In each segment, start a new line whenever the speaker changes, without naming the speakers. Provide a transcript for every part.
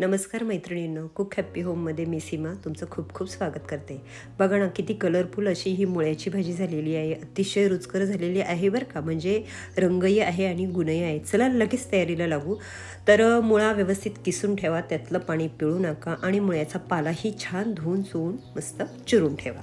नमस्कार मैत्रिणींनो cook happy होममध्ये मी सीमा तुमचं खूप खूप स्वागत करते. बघा ना किती कलरफुल अशी ही मुळ्याची भाजी झालेली आहे अतिशय रुचकर झालेली आहे बरं का. म्हणजे रंगही आहे आणि गुणही आहे चला लगेच तयारीला लागू. तर मुळा व्यवस्थित किसून ठेवा त्यातलं पाणी पिळू नका आणि मुळ्याचा पालाही छान धुवून चुवून मस्त चिरून ठेवा.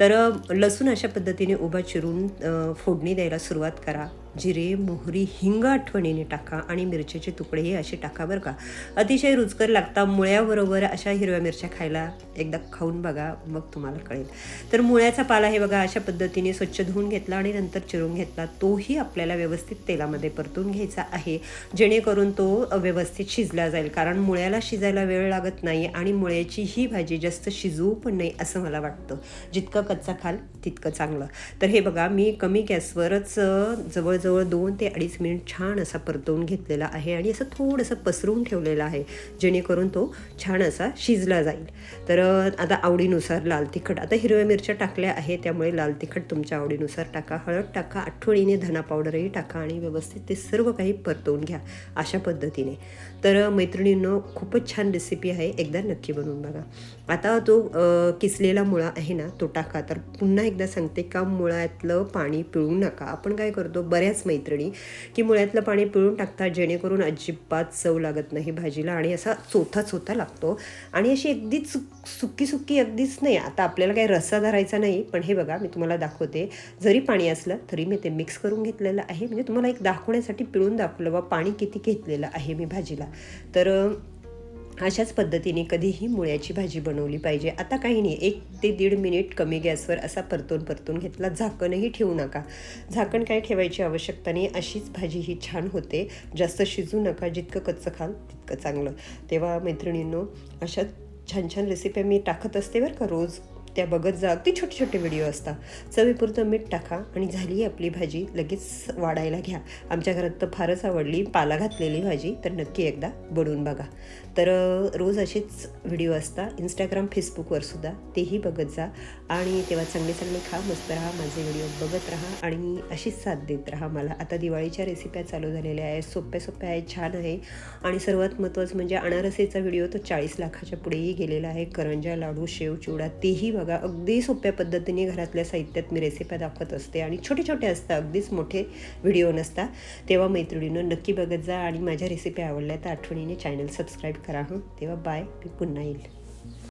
तर लसूण अशा पद्धतीने उभा चिरून फोडणी द्यायला सुरुवात करा. जिरे मोहरी हिंग आठवणीने टाका आणि मिरच्याचे तुकडेही असे टाका बरं का. अतिशय रुचकर लागता मुळ्याबरोबर अशा हिरव्या मिरच्या खायला. एकदा खाऊन बघा मग तुम्हाला कळेल. तर मुळ्याचा पाला हे बघा अशा पद्धतीने स्वच्छ धुवून घेतला आणि नंतर चिरून घेतला. तोही आपल्याला व्यवस्थित तेलामध्ये परतून घ्यायचा आहे. जेणेकरून तो व्यवस्थित शिजला जाईल. कारण मुळ्याला शिजायला वेळ लागत नाही आणि मुळ्याची ही भाजी जास्त शिजवू पण नाही असं मला वाटतं. जितकं कच्चा खाल तितकं चांगलं. तर हे बघा मी कमी गॅसवरच जवळ जवळजवळ दोन ते अडीच मिनिट छान असा परतवून घेतलेला आहे आणि असं थोडंसं पसरून ठेवलेलं आहे जेणेकरून तो छान असा शिजला जाईल. तर आता आवडीनुसार लाल तिखट आता हिरव्या मिरच्या टाकल्या आहे त्यामुळे लाल तिखट तुमच्या आवडीनुसार टाका हळद टाका आठवणीने धना पावडरही टाका आणि व्यवस्थित ते सर्व काही परतवून घ्या अशा पद्धतीने. तर मैत्रिणींनो खूपच छान रेसिपी आहे एकदा नक्की बनवून बघा. आता तो किसलेला मुळा आहे ना तो टाका. तर पुन्हा एकदा सांगते का मुळ्यातलं पाणी पिळू नका. आपण काय करतो बऱ्याच मैत्रिणी की मुळ्यातलं पाणी पिळून टाकतात जेणेकरून अजिबात चव लागत नाही भाजीला आणि असा चोथा चोथा लागतो. आणि अशी अगदीच सुकी सुकी अगदीच नाही. आता आपल्याला काही रस्सा धरायचा नाही पण हे बघा मी तुम्हाला दाखवते. जरी पाणी असलं तरी मी ते मिक्स करून घेतलेलं आहे. म्हणजे तुम्हाला एक दाखवण्यासाठी पिळून दाखवलं बा पाणी किती घेतलेलं आहे मी भाजीला. तर अशाच पद्धतीने कधीही मुळ्याची भाजी बनवली पाहिजे. आता काही नाही एक ते दीड मिनिट कमी गॅसवर असा परतून परतून घेतला. झाकणही ठेवू नका. झाकण काय ठेवायची आवश्यकता नाही अशीच भाजी ही छान होते. जास्त शिजू नका जितकं कच्चं खाल तितकं चांगलं. तेव्हा मैत्रिणींनो अशा छान छान रेसिपी मी टाकत असते बरं का रोज. त्या बघत जा. अगदी छोटे छोटे व्हिडिओ असतात. चवीपुरतं मीठ टाका आणि झाली आपली भाजी. लगेच वाढायला घ्या. आमच्या घरात तर फारच आवडली. पाला घातलेली भाजी. तर नक्की एकदा बनवून बघा. तर रोज असेच व्हिडिओ असतात. इंस्टाग्राम फेसबुकवर सुद्धा तेही बघत जा. आणि तेव्हा चांगले चांगले खा. मस्त राहा. माझे व्हिडिओ बघत राहा. आणि अशीच साथ देत राहा मला. आता दिवाळीच्या रेसिप्या चालू झालेल्या आहेत. सोप्या सोप्या आहेत. छान आहे. आणि सर्वात महत्त्वाचं म्हणजे अनारसेचा व्हिडिओ तो चाळीस लाखाच्या पुढेही गेलेला आहे. करंजा लाडू शेव चिवडा तेही बघा अगदी सोप्या पद्धतीने घरातल्या साहित्यात मी रेसिप्या दाखवत असते आणि छोटे छोटे असतात अगदीच मोठे व्हिडिओ नसता तेव्हा मैत्रिणीनं नक्की बघत जा आणि माझ्या रेसिपी आवडल्या तर आठवणीने चॅनल सबस्क्राईब करा हं. तेव्हा बाय मी पुन्हा येईल.